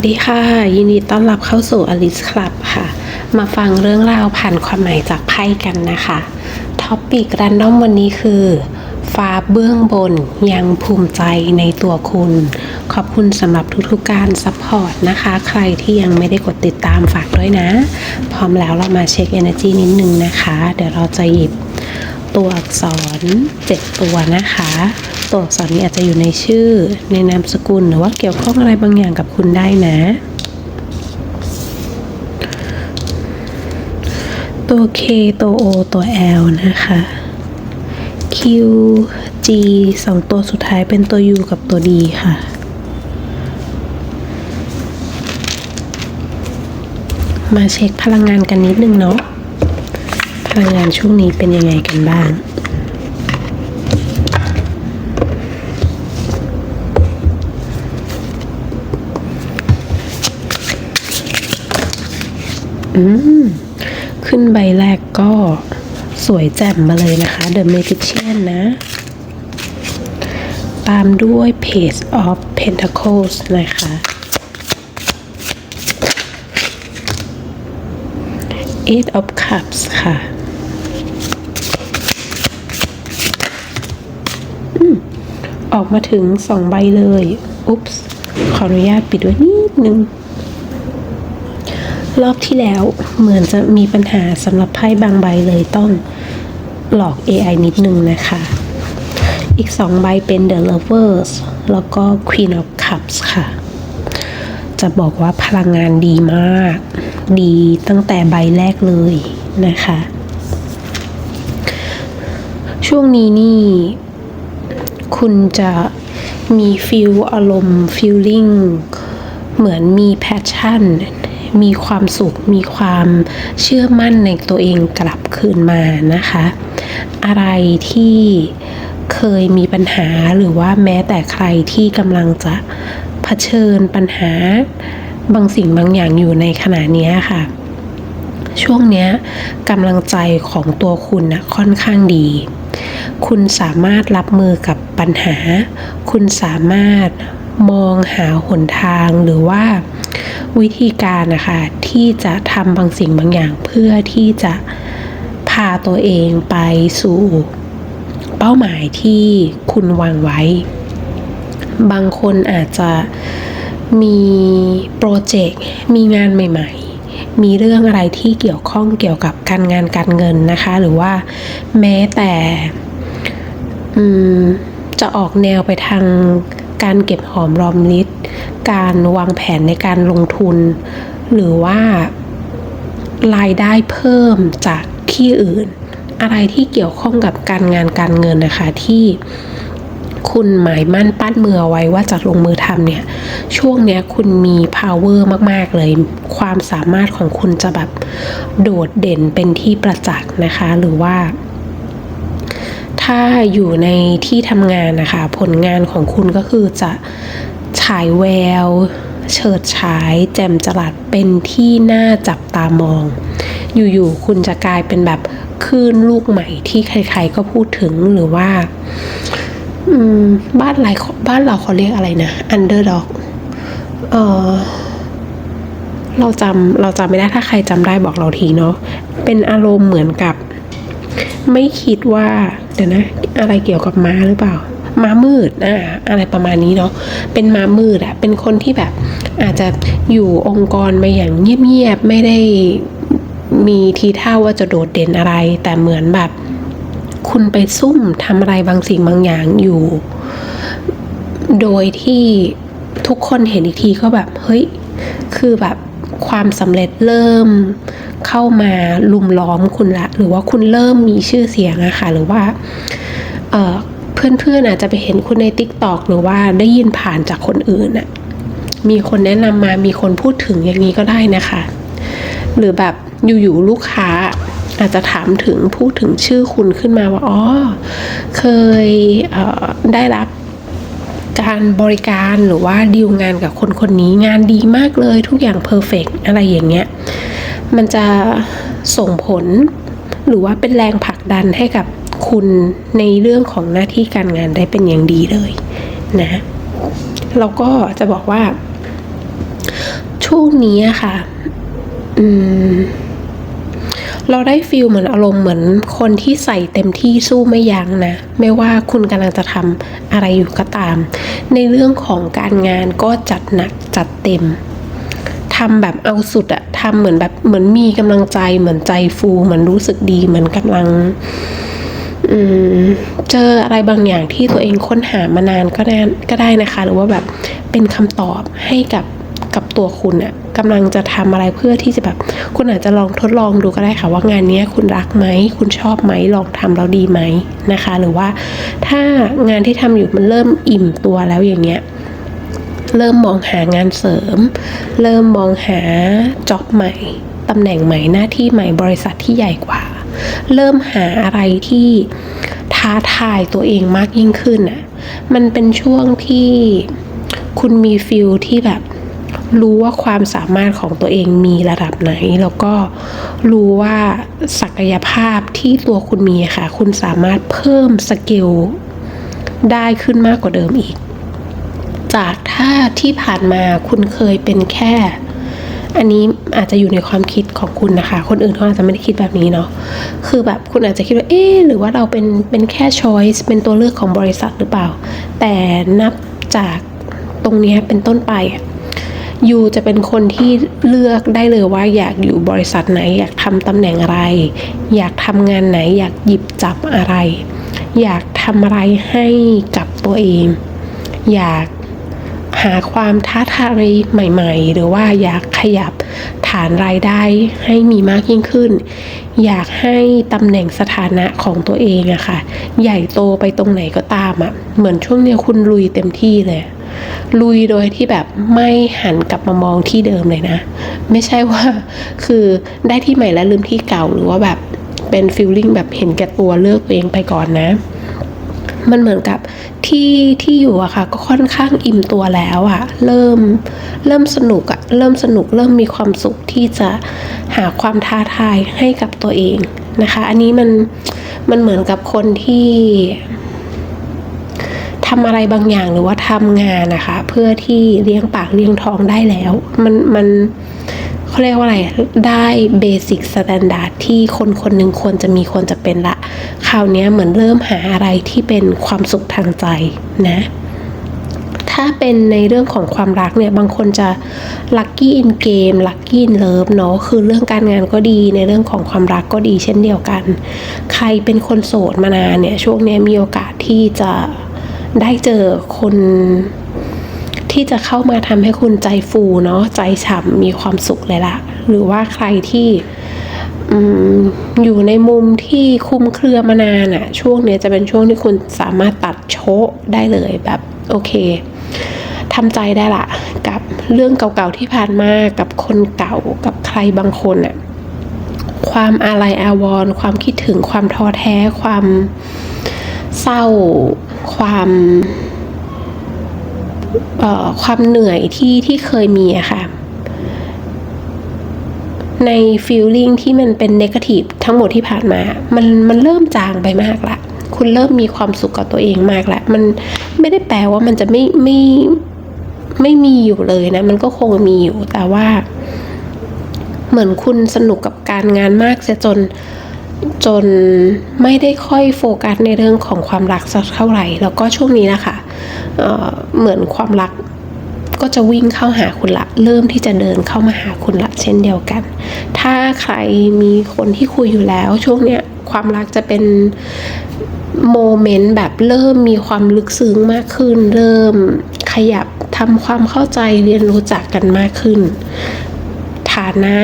วัสดีค่ะ ยินดีต้อนรับเข้าสู่ Alice Club ค่ะ มาฟังเรื่องราวผ่านความหมายจากไพ่กันนะคะท็อปปิกรันดอมวันนี้คือ ฟ้าเบื้องบนยังภูมิใจในตัวคุณ ขอบคุณสำหรับทุกๆการซัพพอร์ตนะคะ ใครที่ยังไม่ได้กดติดตามฝากด้วยนะ พร้อมแล้วเรามาเช็ค Energy นิดนึงนะคะ เดี๋ยวเราจะหยิบตัวอักษร 7 ตัวนะคะ ตัวอักษรนี้อาจจะอยู่ในชื่อ ในนามสกุลหรือว่าเกี่ยวข้องอะไรบางอย่างกับคุณได้นะ ตัว K ตัว O ตัว L นะคะ Q G สองตัวสุดท้ายเป็นตัว U กับตัว D ค่ะมาเช็คพลังงานกันนิดนึงเนาะ พลังงานช่วงนี้เป็นยังไงกันบ้าง อืม ขึ้นใบแรกก็สวยแจ่มมาเลยนะคะ The Magician นะ ตามด้วย Page of Pentacles นะคะ Eight of Cups ค่ะอออกมาถึงสองใบเลย อุ๊ปส์ ขออนุญาตปิดไว้นิดนึง รอบที่แล้วเหมือนจะมีปัญหาสำหรับไพ่บางใบเลยต้องหลอก AI นิดนึงนะคะ อีกสองใบเป็น The Lovers แล้วก็ Queen of Cups ค่ะ จะบอกว่าพลังงานดีมาก ดีตั้งแต่ใบแรกเลยนะคะ ช่วงนี้นี่ คุณจะมีฟิลอารมณ์ฟิลลิ่งเหมือนมีแพชชั่น มีความสุข มีความเชื่อมั่นในตัวเองกลับคืนมานะคะ อะไรที่เคยมีปัญหาหรือว่าแม้แต่ใครที่กำลังจะเผชิญปัญหาบางสิ่งบางอย่างอยู่ในขณะนี้ค่ะ ช่วงนี้กำลังใจของตัวคุณนะค่อนข้างดี คุณสามารถรับมือกับปัญหา คุณสามารถมองหาหนทางหรือว่าวิธีการนะคะที่จะทำบางสิ่งบางอย่างเพื่อที่จะพาตัวเองไปสู่เป้าหมายที่คุณวางไว้ บางคนอาจจะมีโปรเจกต์มีงานใหม่ ๆ มีเรื่องอะไรที่เกี่ยวข้องเกี่ยวกับการงานการเงินนะคะ หรือว่าแม้แต่จะออกแนวไปทางการเก็บหอมรอมริบ การวางแผนในการลงทุน หรือว่ารายได้เพิ่มจากที่อื่น อะไรที่เกี่ยวข้องกับการงานการเงินนะคะที่คุณหมายมั่นปั้นมือเอาไว้ว่าจะลงมือทำเนี่ย ช่วงเนี้ยคุณมี power มาก ๆ เลย ความสามารถของคุณจะแบบโดดเด่นเป็นที่ประจักษ์นะคะ หรือว่า ถ้าอยู่ในที่ทำงานนะคะ ผลงานของคุณก็คือจะ ฉายแวว เฉิดฉาย แจ่มจรัสเป็นที่น่าจับตามอง อยู่ๆคุณจะกลายเป็นแบบคลื่นลูกใหม่ที่ใคร ๆ ก็พูดถึงหรือว่าบ้านไรบ้านเราเขาเรียกอะไรนะ underdog เออเราจำเราจำไม่ได้ถ้าใครจำได้บอกเราทีเนาะเป็นอารมณ์เหมือนกับ ไม่คิดว่า เดี๋ยวนะ อะไรเกี่ยวกับม้าหรือเปล่า ม้ามืดอ่าอะไรประมาณนี้เนาะเป็นม้ามืดอะเป็นคนที่แบบอาจจะอยู่องค์กรมาอย่างเงียบๆไม่ได้มีทีท่าว่าจะโดดเด่นอะไร แต่เหมือนแบบ คุณไปซุ่มทำอะไรบางสิ่งบางอย่างอยู่ โดยที่ทุกคนเห็นอีกทีก็แบบ เฮ้ย คือแบบความสำเร็จเริ่มเข้ามาลุมล้อมคุณละ หรือว่าคุณเริ่มมีชื่อเสียงอะค่ะ หรือว่า เพื่อนๆอาจจะไปเห็นคุณใน t ิ k t o k หรือว่าได้ยินผ่านจากคนอื่นอะมีคนแนะนำมามีคนพูดถึงอย่างนี้ก็ได้นะคะ หรือแบบอยู่ๆลูกค้าอาจจะถามถึงพูดถึงชื่อคุณขึ้นมาว่าอ๋อเคยเได้รับการบริการหรือว่าดีลงานกับคนคนนี้งานดีมากเลยทุกอย่างเพอร์เฟกอะไรอย่างเงี้ย มันจะส่งผลหรือว่าเป็นแรงผลักดันให้กับ คุณในเรื่องของหน้าที่การงานได้เป็นอย่างดีเลยนะแล้วก็จะบอกว่า ช่วงนี้อะค่ะ อืม เราได้ฟีลเหมือนอารมณ์เหมือนคนที่ใส่เต็มที่สู้ไม่ยั้งนะ ไม่ว่าคุณกำลังจะทำอะไรอยู่ก็ตาม ในเรื่องของการงานก็จัดหนักจัดเต็มทำแบบเอาสุดอะทำเหมือนแบบเหมือนมีกำลังใจเหมือนใจฟูเหมือนรู้สึกดีเหมือนกำลัง เจออะไรบางอย่างที่ตัวเองค้นหามานานก็ได้ก็ได้นะคะ หรือว่าแบบเป็นคำตอบให้กับกับตัวคุณอะกำลังจะทำอะไรเพื่อที่จะแบบ คุณอาจจะลองทดลองดูก็ได้ค่ะว่างานนี้คุณรักไหม คุณชอบไหมลองทำแล้วดีไหมนะคะ หรือว่าถ้างานที่ทำอยู่มันเริ่มอิ่มตัวแล้วอย่างเงี้ยเริ่มมองหางานเสริม เริ่มมองหาจ็อบใหม่ ตำแหน่งใหม่หน้าที่ใหม่บริษัทที่ใหญ่กว่า เริ่มหาอะไรที่ท้าทายตัวเองมากยิ่งขึ้นอะ มันเป็นช่วงที่คุณมีฟิลที่แบบรู้ว่าความสามารถของตัวเองมีระดับไหน แล้วก็รู้ว่าศักยภาพที่ตัวคุณมีค่ะ คุณสามารถเพิ่มสเกลได้ขึ้นมากกว่าเดิมอีก จากถ้าที่ผ่านมาคุณเคยเป็นแค่ อันนี้อาจจะอยู่ในความคิดของคุณนะคะ คนอื่นเขาอาจจะไม่ได้คิดแบบนี้เนาะคือแบบคุณอาจจะคิดว่าเอ๊หรือว่าเราเป็นเป็นแค่ choice เป็นตัวเลือกของบริษัทหรือเปล่า แต่นับจากตรงนี้เป็นต้นไปยูจะเป็นคนที่เลือกได้เลยว่าอยากอยู่บริษัทไหน อยากทำตำแหน่งอะไร อยากทำงานไหน อยากหยิบจับอะไร อยากทำอะไรให้กับตัวเอง อยาก หาความท้าทายใหม่ ๆ หรือว่าอยากขยับฐานรายได้ให้มีมากยิ่งขึ้น อยากให้ตำแหน่งสถานะของตัวเองอะค่ะ ใหญ่โตไปตรงไหนก็ตามอะเหมือนช่วงนี้คุณลุยเต็มที่เลย ลุยโดยที่แบบไม่หันกลับมามองที่เดิมเลยนะ ไม่ใช่ว่าคือได้ที่ใหม่แล้วลืมที่เก่าหรือว่าแบบเป็นฟีลลิ่งแบบเห็นแก่ตัวเลือกตัวเองไปก่อนนะ มันเหมือนกับที่ที่อยู่อะค่ะ ก็ค่อนข้างอิ่มตัวแล้วอะเริ่มเริ่มสนุกอะเริ่มสนุกเริ่มมีความสุขที่จะหาความท้าทายให้กับตัวเองนะคะ อันนี้มันมันเหมือนกับคนที่ทำอะไรบางอย่างหรือว่าทำงานนะคะ เพื่อที่เลี้ยงปากเลี้ยงท้องได้แล้ว มันมัน เขาเรียกว่าอะไรได้เบสิกสแตนดาร์ดที่คนคนหนึ่งควรจะมีควรจะเป็นละ คราวนี้เหมือนเริ่มหาอะไรที่เป็นความสุขทางใจนะ ถ้าเป็นในเรื่องของความรักเนี่ย บางคนจะลัคกี้อินเกมลัคกี้อินเลิฟเนาะคือเรื่องการงานก็ดีในเรื่องของความรักก็ดีเช่นเดียวกัน ใครเป็นคนโสดมานานเนี่ย ช่วงนี้มีโอกาสที่จะได้เจอคน ที่จะเข้ามาทำให้คุณใจฟูเนาะใจฉ่ำมีความสุขเลยละหรือว่าใครที่ออยู่ในมุมที่คุมเครือมานานอะช่วงเนี้ยจะเป็นช่วงที่คุณสามารถตัดโชะได้เลยแบบโอเคทำใจได้ละกับเรื่องเก่าๆที่ผ่านมากับคนเก่ากับใครบางคนอะความอาลัยอาวรณ์ความคิดถึงความท้อแท้ความเศร้า ความ ความเหนื่อยที่ที่เคยมีอะค่ะ ในฟีลลิ่งที่มันเป็นเนกาทีฟทั้งหมดที่ผ่านมา มันมันเริ่มจางไปมากละ คุณเริ่มมีความสุขกับตัวเองมากละมันไม่ได้แปลว่ามันจะไม่ไม่ไม่มีอยู่เลยนะ มันก็คงมีอยู่แต่ว่า เหมือนคุณสนุกกับการงานมากเสียจน จนไม่ได้ค่อยโฟกัสในเรื่องของความรักสักเท่าไหร่ แล้วก็ช่วงนี้นะคะเเหมือนความรักก็จะวิ่งเข้าหาคุณละ เริ่มที่จะเดินเข้ามาหาคุณละ เช่นเดียวกัน ถ้าใครมีคนที่คุยอยู่แล้ว ช่วงเนี้ยความรักจะเป็นโมเมนต์แบบเริ่มมีความลึกซึ้งมากขึ้น เริ่มขยับทำความเข้าใจเรียนรู้จักกันมากขึ้น ฐานะ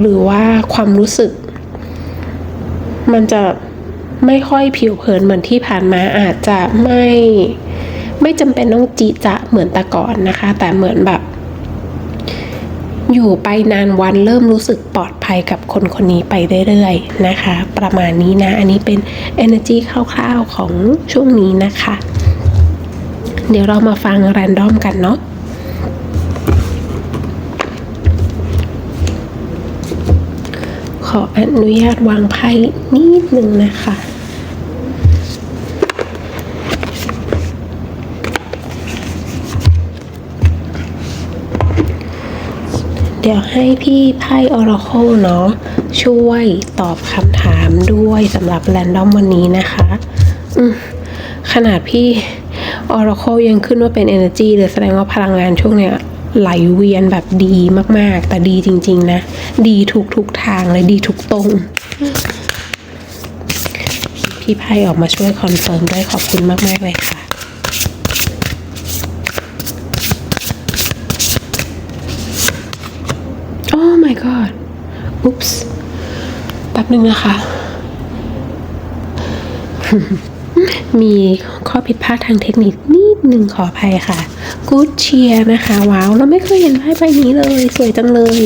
หรือว่าความรู้สึก มันจะไม่ค่อยผิวเผินเหมือนที่ผ่านมาอาจจะไม่ไม่จำเป็นต้องจีจะเหมือนแต่ก่อนนะคะ แต่เหมือนแบบ อยู่ไปนานวันเริ่มรู้สึกปลอดภัยกับคนคนนี้ไปเรื่อยๆนะคะ ประมาณนี้นะ อันนี้เป็น energy คร่าวๆของช่วงนี้นะคะ เดี๋ยวเรามาฟังแรนดอมกันเนาะ ออนุญาตวางไพ่นิดนึงนะคะ เดี๋ยวให้พี่ไพ่ Oracle เนาะช่วยตอบคำถามด้วยสำหรับแรนดอมวันนี้นะคะ อืมขนาดพี่ Oracle ยังขึ้นว่าเป็น Energy เลยแสดงว่าพลังงานช่วงเนี้ย ไหลเวียนแบบดีมากๆ แต่ดีจริง ๆ นะ ดีทุกทุกทางเลยดีทุกตรง พี่ไพ่ออกมาช่วยคอนเฟิร์มด้วยขอบคุณมาก ๆ เลยค่ะโอ้ my god อุ๊ปส์แป๊บนึงนะคะมีข้อผิดพลาดทางเทคนิคนิดหนึ่งขออภัยค่ะ Good Cheer นะคะ ว้าวเราไม่เคยเห็นไพ่ใบนี้เลย สวยจังเลย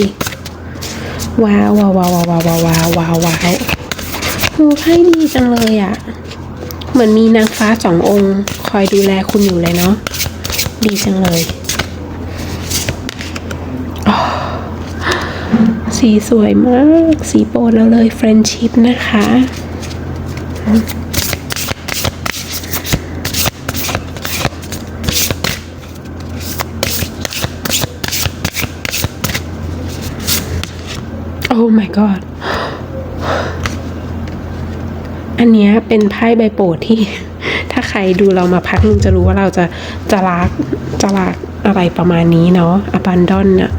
ว้าวว้าวว้าวว้าวว้าวว้าวว้าวว้าวโอ้ไพ่ดีจังเลยอะ่ะ เหมือนมีนางฟ้าสององค์ คอยดูแลคุณอยู่เลยเนาะดีจังเลยสีสวยมาก สีโปรดเราเลย Friendship นะคะ my god อันเนี้ยเป็นไพ่ใบโปรดที่ ถ้าใครดูเรามาพักนึงจะรู้ว่าเราจะจะรักจะรักอะไรประมาณนี้เนาะ abandon อะ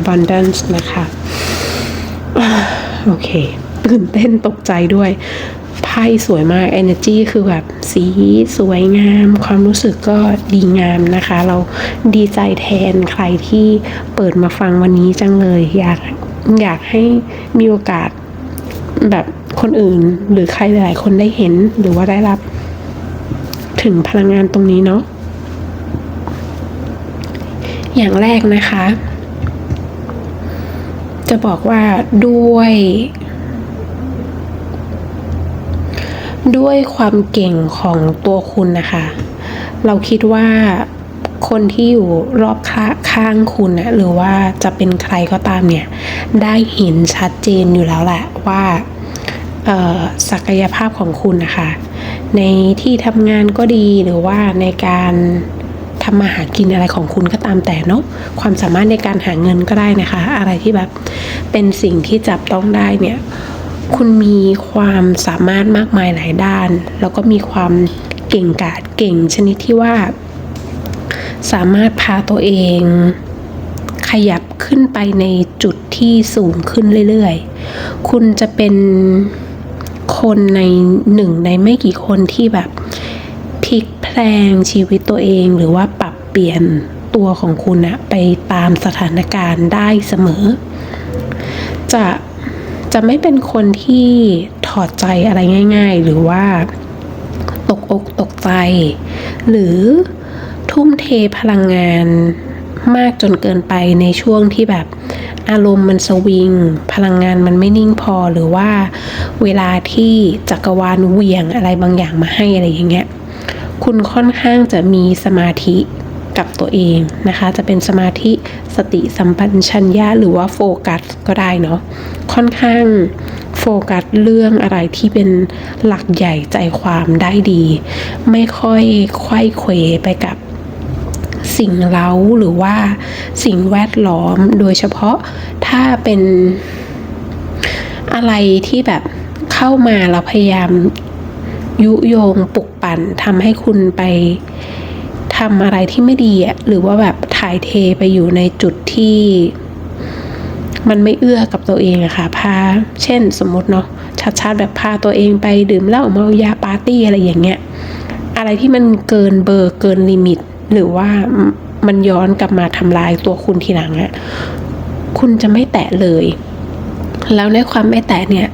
abundance นะคะโอเค ตื่นเต้นตกใจด้วย ไพ่สวยมาก energy คือแบบสีสวยงาม ความรู้สึกก็ดีงามนะคะ เราดีใจแทนใครที่เปิดมาฟังวันนี้จังเลยอยาก อยากให้มีโอกาสแบบคนอื่น หรือใครหลายๆคนได้เห็นหรือว่าได้รับ ถึงพลังงานตรงนี้เนาะอย่างแรกนะคะ จะบอกว่าด้วย ด้วยความเก่งของตัวคุณนะคะ เราคิดว่า คนที่อยู่รอบข้างคุณนะหรือว่าจะเป็นใครก็ตามเนี่ย ได้เห็นชัดเจนอยู่แล้วแหละว่าศักยภาพของคุณนะคะ ในที่ทำงานก็ดีหรือว่าในการทำมาหากินอะไรของคุณก็ตามแต่เนาะความสามารถในการหาเงินก็ได้นะคะ อะไรที่แบบเป็นสิ่งที่จับต้องได้เนี่ย คุณมีความสามารถมากมายหลายด้าน แล้วก็มีความเก่งกาจเก่งชนิดที่ว่า สามารถพาตัวเอง ขยับขึ้นไปในจุดที่สูงขึ้นเรื่อยๆ คุณจะเป็นคนในหนึ่งในไม่กี่คนที่แบบพลิกแพลงชีวิตตัวเองหรือว่าปรับเปลี่ยนตัวของคุณอะไปตามสถานการณ์ได้เสมอ จะจะไม่เป็นคนที่ถอดใจอะไรง่าย ๆ หรือว่าตกอกตกใจ หรือ ทุ่มเทพลังงานมากจนเกินไปในช่วงที่แบบอารมณ์มันสวิง พลังงานมันไม่นิ่งพอหรือว่าเวลาที่จักรวาลเวียงอะไรบางอย่างมาให้อะไรอย่างเงี้ยคุณค่อนข้างจะมีสมาธิกับตัวเองนะคะ จะเป็นสมาธิสติสัมปชัญญะหรือว่าโฟกัสก็ได้เนาะค่อนข้างโฟกัสเรื่องอะไรที่เป็นหลักใหญ่ใจความได้ดี ไม่ค่อยไขว้เขวไปกับ สิ่งเล้าหรือว่าสิ่งแวดล้อม โดยเฉพาะถ้าเป็นอะไรที่แบบเข้ามาแล้วพยายามยุโยงปลุกปั่นทำให้คุณไปทำอะไรที่ไม่ดีอะหรือว่าแบบถ่ายเทไปอยู่ในจุดที่มันไม่เอื้อกับตัวเองอะค่ะ พา เช่นสมมติเนาะชัดๆแบบพาตัวเองไปดื่มเหล้าเมายาปาร์ตี้อะไรอย่างเงี้ย อะไรที่มันเกินเบอร์เกินลิมิต หรือว่ามันย้อนกลับมาทำลายตัวคุณทีหลังอะคุณจะไม่แตะเลย แล้วในความไม่แตะเนี่ย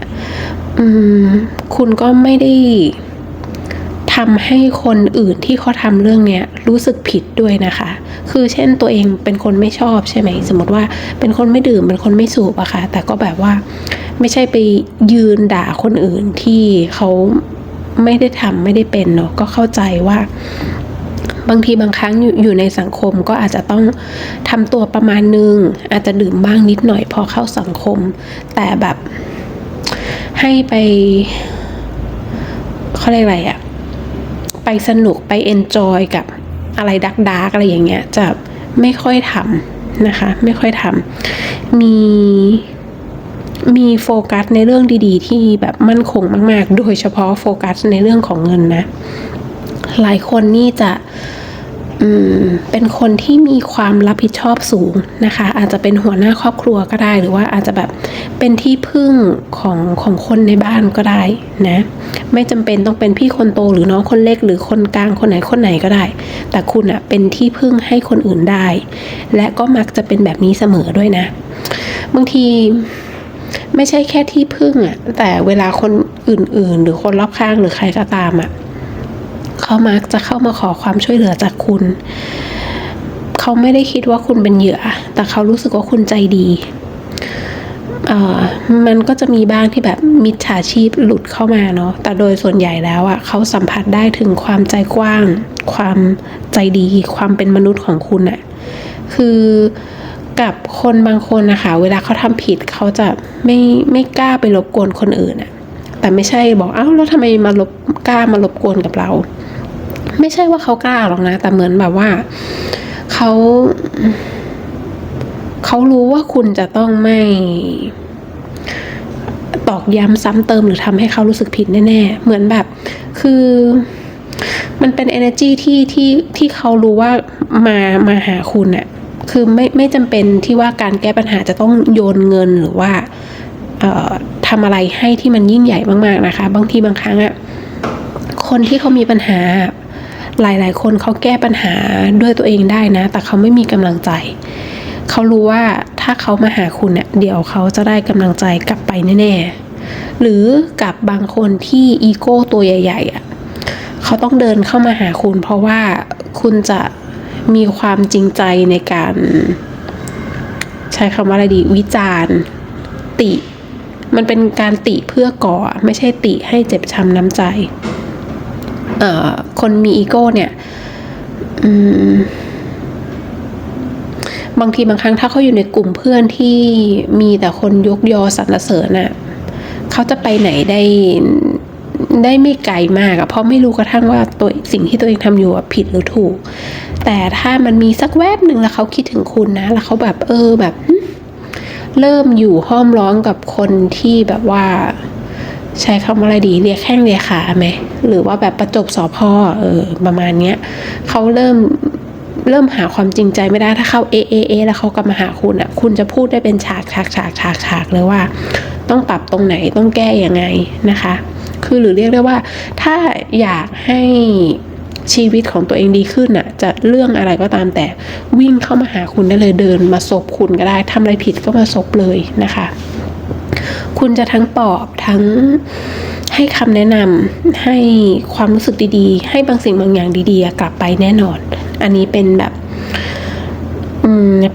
อืมคุณก็ไม่ได้ทำให้คนอื่นที่เขาทำเรื่องเนี้ยรู้สึกผิดด้วยนะคะ คือเช่นตัวเองเป็นคนไม่ชอบใช่ไหม สมมติว่าเป็นคนไม่ดื่มเป็นคนไม่สูบอะค่ะ แต่ก็แบบว่าไม่ใช่ไปยืนด่าคนอื่นที่เขาไม่ได้ทำไม่ได้เป็นเนาะ ก็เข้าใจว่า บางทีบางครั้งอยู่อยู่ในสังคมก็อาจจะต้องทำตัวประมาณนึง อาจจะดื่มบ้างนิดหน่อยพอเข้าสังคม แต่แบบให้ไปเขาเรียกอะไรอะไปสนุกไปเอนจอยกับอะไรดักดักอะไรอย่างเงี้ยจะไม่ค่อยทำนะคะ ไม่ค่อยทำมีมีโฟกัสในเรื่องดีๆ ที่แบบมั่นคงมาก ๆ โดยเฉพาะโฟกัสในเรื่องของเงินนะ หลายคนนี่จะเป็นคนที่มีความรับผิดชอบสูงนะคะ อาจจะเป็นหัวหน้าครอบครัวก็ได้ หรือว่าอาจจะแบบเป็นที่พึ่งของของคนในบ้านก็ได้นะไม่จำเป็นต้องเป็นพี่คนโตหรือน้องคนเล็ก หรือคนกลางคนไหนคนไหนก็ได้ แต่คุณอะเป็นที่พึ่งให้คนอื่นได้ และก็มักจะเป็นแบบนี้เสมอด้วยนะ บางทีไม่ใช่แค่ที่พึ่งอะแต่เวลาคนอื่นๆ หรือคนรอบข้างหรือใครก็ตามอะ เขามักจะเข้ามาขอความช่วยเหลือจากคุณ เขาไม่ได้คิดว่าคุณเป็นเหยื่อ แต่เขารู้สึกว่าคุณใจดีอ่อมันก็จะมีบ้างที่แบบมิจฉาชีพหลุดเข้ามาเนาะ แต่โดยส่วนใหญ่แล้วอะ่ะเขาสัมผัสได้ถึงความใจกว้าง ความใจดี ความเป็นมนุษย์ของคุณอะ่ะ คือกับคนบางคนนะคะ เวลาเขาทำผิดเขาจะไม่ไม่กล้าไปรบกวนคนอื่นอะ่ะ แต่ไม่ใช่บอกอ้าวแล้วทำไมมารบกล้ามารบกวนกับเรา ไม่ใช่ว่าเขากล้าหรอกนะ แต่เหมือนแบบว่าเขาเขารู้ว่าคุณจะต้องไม่ตอกย้ำซ้ำเติมหรือทำให้เขารู้สึกผิดแน่ๆ เหมือนแบบ คือมันเป็น energy ที่ที่ที่เขารู้ว่ามามาหาคุณอะคือไม่ไม่จำเป็นที่ว่าการแก้ปัญหาจะต้องโยนเงินหรือว่าทำอะไรให้ที่มันยิ่งใหญ่มากๆนะคะ บางทีบางครั้งอะคนที่เขามีปัญหา หลายๆ คนเขาแก้ปัญหาด้วยตัวเองได้นะ แต่เขาไม่มีกำลังใจ เขารู้ว่าถ้าเขามาหาคุณเนี่ยเดี๋ยวเขาจะได้กำลังใจกลับไปแน่ๆ หรือกับบางคนที่อีโก้ตัวใหญ่ๆอะเขาต้องเดินเข้ามาหาคุณ เพราะว่าคุณจะมีความจริงใจในการ ใช้คำว่าอะไรดี วิจารณ์ ติ มันเป็นการติเพื่อก่อ ไม่ใช่ติให้เจ็บช้ำน้ำใจ คนมีอีโก้เนี่ยบางทีบางครั้งถ้าเขาอยู่ในกลุ่มเพื่อนที่มีแต่คนยกยอสรรเสริญน่ะเขาจะไปไหนได้ได้ไม่ไกลมากอะเพราะไม่รู้กระทั่งว่าตัวสิ่งที่ตัวเองทำอยู่ผิดหรือถูก แต่ถ้ามันมีสักแวบหนึ่งแล้วเขาคิดถึงคุณนะ แล้วเขาแบบเออแบบ เริ่มอยู่ห้อมร้องกับคนที่แบบว่า ใช้คำอะไรดีเรียกแข้งเรียกขาไหมหรือว่าแบบประจบสอพ่อเออประมาณเนี้ยเขาเริ่มเริ่มหาความจริงใจไม่ได้ถ้าเข้าเอเอเอแล้วเขากลับมาหาคุณอะ คุณจะพูดได้เป็นฉากฉากฉากฉากฉากเลยว่า ต้องปรับตรงไหนต้องแก้ยังไงนะคะ คือหรือเรียกได้ว่า ถ้าอยากให้ชีวิตของตัวเองดีขึ้นอะ จะเรื่องอะไรก็ตามแต่วิ่งเข้ามาหาคุณได้เลยเดินมาซบคุณก็ได้ทำอะไรผิดก็มาซบเลยนะคะ คุณจะทั้งปลอบทั้งให้คำแนะนำให้ความรู้สึกดีๆ ให้บางสิ่งบางอย่างดีๆ กลับไปแน่นอน อันนี้เป็นแบบ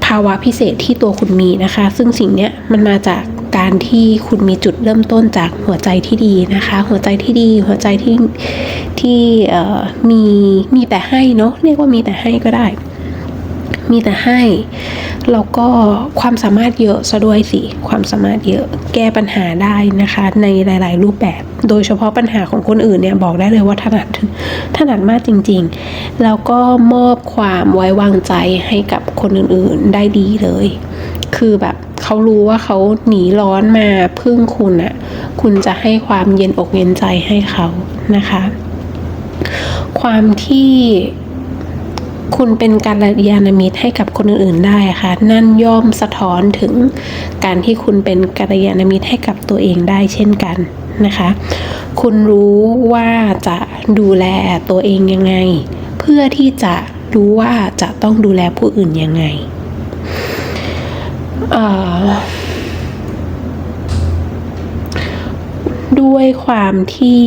ภาวะพิเศษที่ตัวคุณมีนะคะ ซึ่งสิ่งนี้มันมาจากการที่คุณมีจุดเริ่มต้นจากหัวใจที่ดีนะคะ หัวใจที่ดี หัวใจที่ที่มีมีแต่ให้เนาะเรียกว่ามีแต่ให้ก็ได้ มีแต่ให้ แล้วก็ความสามารถเยอะซะด้วยสิ ความสามารถเยอะ แก้ปัญหาได้นะคะ ในหลาย ๆ รูปแบบ โดยเฉพาะปัญหาของคนอื่นเนี่ยบอกได้เลยว่าถนัดถนัดมากจริง ๆ แล้วก็มอบความไว้วางใจให้กับคนอื่น ๆ ได้ดีเลย คือแบบเขารู้ว่าเขาหนีร้อนมาพึ่งคุณอะคุณจะให้ความเย็นอกเย็นใจให้เขานะคะ ความที่ คุณเป็นการยานามิตรให้กับคนอื่นๆได้ค่ะ นั่นย่อมสะท้อนถึงการที่คุณเป็นกัลยาณมิตรให้กับตัวเองได้เช่นกันนะคะ คุณรู้ว่าจะดูแลตัวเองยังไง เพื่อที่จะรู้ว่าจะต้องดูแลผู้อื่นยังไงด้วยความที่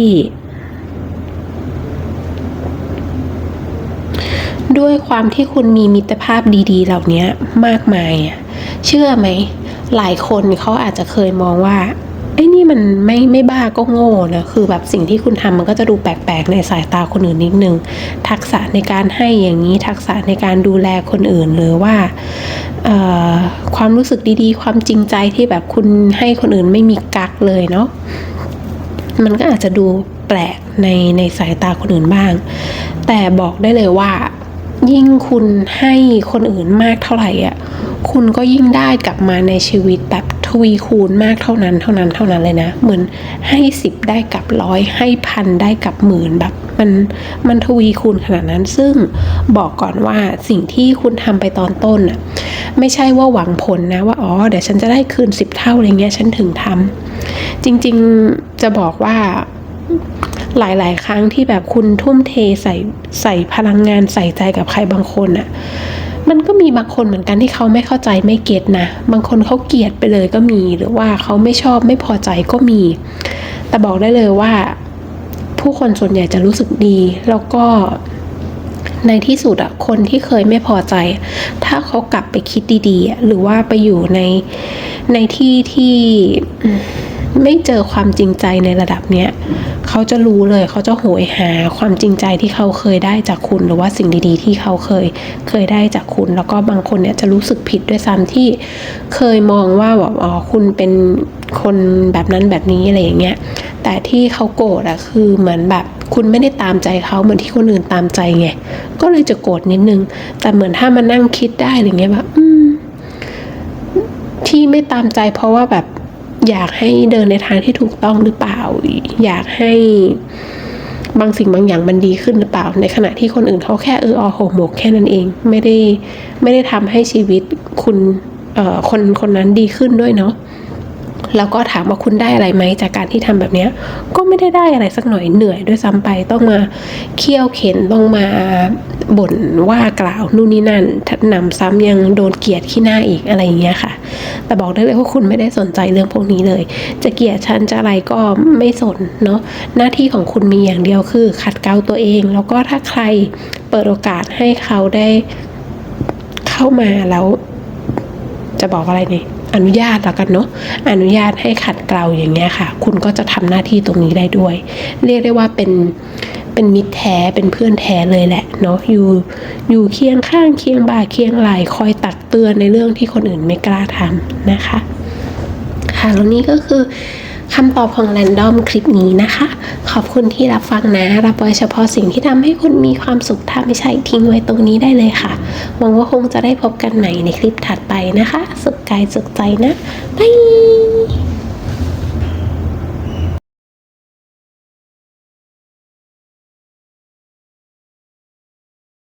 ด้วยความที่คุณมีมิตรภาพดีๆ เหล่านี้มากมาย เชื่อไหม หลายคนเขาอาจจะเคยมองว่าไอ้นี่มันไม่ไม่บ้าก็โง่นะคือแบบสิ่งที่คุณทำมันก็จะดูแปลกๆ ในสายตาคนอื่นนิดนึง ทักษะในการให้อย่างนี้ทักษะในการดูแลคนอื่นหรือว่าความรู้สึกดีๆ ความจริงใจที่แบบคุณให้คนอื่นไม่มีกักเลยเนาะมันก็อาจจะดูแปลกในในสายตาคนอื่นบ้าง แต่บอกได้เลยว่า ยิ่งคุณให้คนอื่นมากเท่าไหร่อะคุณก็ยิ่งได้กลับมาในชีวิตแบบทวีคูณมากเท่านั้นเท่านั้นเท่านั้นเลยนะ เหมือนให้สิบได้กับร้อยให้พันได้กับหมื่นแบบมันมันทวีคูณขนาดนั้น ซึ่งบอกก่อนว่าสิ่งที่คุณทำไปตอนต้นน่ะไม่ใช่ว่าหวังผลนะว่าอ๋อเดี๋ยวฉันจะได้คืนสิบเท่าอะไรเงี้ยฉันถึงทำจริงๆจะบอกว่า หลาย ๆ ครั้งที่แบบคุณทุ่มเทใส่ใส่พลังงานใส่ใจกับใครบางคนอะมันก็มีบางคนเหมือนกันที่เขาไม่เข้าใจไม่เก็ตนะ บางคนเขาเกลียดไปเลยก็มี หรือว่าเขาไม่ชอบไม่พอใจก็มี แต่บอกได้เลยว่า ผู้คนส่วนใหญ่จะรู้สึกดี แล้วก็ในที่สุดอะคนที่เคยไม่พอใจ ถ้าเขากลับไปคิดดีๆ หรือว่าไปอยู่ในในที่ที่ ไม่เจอความจริงใจในระดับเนี้ยเขาจะรู้เลยเขาจะโหยหาความจริงใจที่เขาเคยได้จากคุณ หรือว่าสิ่งดีๆ ที่เขาเคยเคยได้จากคุณ แล้วก็บางคนเนี่ยจะรู้สึกผิดด้วยซ้ำที่เคยมองว่าแบบอ๋อคุณเป็นคนแบบนั้นแบบนี้อะไรอย่างเงี้ยแต่ที่เขาโกรธอะคือเหมือนแบบคุณไม่ได้ตามใจเขาเหมือนที่คนอื่นตามใจไงก็เลยจะโกรธนิดนึง แต่เหมือนถ้ามานั่งคิดได้อะไรเงี้ยแบบที่ไม่ตามใจเพราะว่าแบบ อยากให้เดินในทางที่ถูกต้องหรือเปล่า อยากให้บางสิ่งบางอย่างมันดีขึ้นหรือเปล่า ในขณะที่คนอื่นเขาแค่เอออโหมกแค่นั้นเอง ไม่ได้ไม่ได้ทำให้ชีวิตคุณเอ่อคนคนนั้นดีขึ้นด้วยเนาะ แล้วก็ถามว่าคุณได้อะไรไหมจากการที่ทำแบบนี้ก็ไม่ได้ได้อะไรสักหน่อยเหนื่อยด้วยซ้ำไปต้องมาเคี่ยวเข็นต้องมาบ่นว่ากล่าวนู่นนี่นั่นหนำซ้ำยังโดนเกลียดขี้หน้าอีกอะไรอย่างเงี้ยค่ะ แต่บอกได้เลยว่าคุณไม่ได้สนใจเรื่องพวกนี้เลย จะเกลียดฉันจะอะไรก็ไม่สนเนาะหน้าที่ของคุณมีอย่างเดียวคือขัดเกลาตัวเอง แล้วก็ถ้าใครเปิดโอกาสให้เขาได้เข้ามาแล้ว จะบอกอะไรเนี่ย อนุญาตแล้วกันเนาะอนุญาตให้ขัดเกลาอย่างเงี้ยค่ะ คุณก็จะทำหน้าที่ตรงนี้ได้ด้วย เรียกได้ว่าเป็นเป็นมิตรแท้เป็นเพื่อนแท้เลยแหละเนาะอยู่อยู่เคียงข้างเคียงบ่าเคียงไหลคอยตักเตือนในเรื่องที่คนอื่นไม่กล้าทำนะคะ ค่ะแล้วนี่ก็คือ คำตอบของแรนดอมคลิปนี้นะคะ ขอบคุณที่รับฟังนะ รับไว้เฉพาะสิ่งที่ทำให้คุณมีความสุขถ้าไม่ใช่ทิ้งไว้ตรงนี้ได้เลยค่ะ หวังว่าคงจะได้พบกันใหม่ในคลิปถัดไปนะคะ สุขกายสุขใจนะบาย